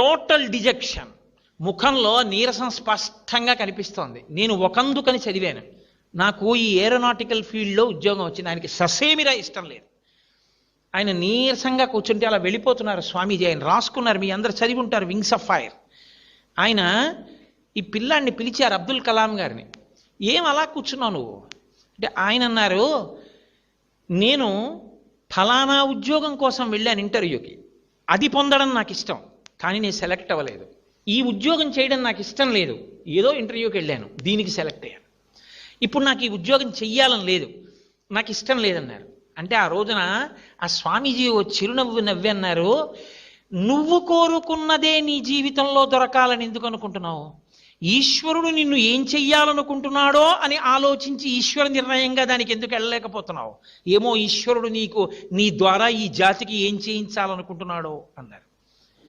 Total dejection. ముఖంలో నీరసం స్పష్టంగా కనిపిస్తోంది. నేను ఒకందుకని చదివాను. నాకు ఈ ఏరోనాటికల్ ఫీల్డ్లో ఉద్యోగం వచ్చింది. ఆయనకి ససేమిరా ఇష్టం లేదు. ఆయన నీరసంగా కూర్చుంటే అలా వెళ్ళిపోతున్నారు స్వామీజీ. ఆయన రాసుకున్నారు. మీ అందరు చదివి ఉంటారు వింగ్స్ ఆఫ్ ఫైర్ ఆయన ఈ పిల్లాడిని పిలిచారు అబ్దుల్ కలాం గారిని. ఏం అలా కూర్చున్నావు నువ్వు? అంటే ఆయన అన్నారు నేను ఫలానా ఉద్యోగం కోసం వెళ్ళాను ఇంటర్వ్యూకి అది పొందడం నాకు ఇష్టం. కానీ నేను సెలెక్ట్ అవ్వలేదు. ఈ ఉద్యోగం చేయడం నాకు ఇష్టం లేదు. ఏదో ఇంటర్వ్యూకి వెళ్ళాను. దీనికి సెలెక్ట్ అయ్యాను. ఇప్పుడు నాకు ఈ ఉద్యోగం చెయ్యాలని లేదు. నాకు ఇష్టం లేదన్నారు. అంటే ఆ రోజున ఆ స్వామీజీ ఓ చిరునవ్వు నవ్వి అన్నారు నువ్వు కోరుకున్నదే నీ జీవితంలో దొరకాలని ఎందుకు అనుకుంటున్నావు? ఈశ్వరుడు నిన్ను ఏం చెయ్యాలనుకుంటున్నాడో అని ఆలోచించి ఈశ్వర నిర్ణయంగా దానికి ఎందుకు వెళ్ళలేకపోతున్నావు? ఏమో ఈశ్వరుడు నీకు నీ ద్వారా ఈ జాతికి ఏం చేయించాలనుకుంటున్నాడో అన్నారు.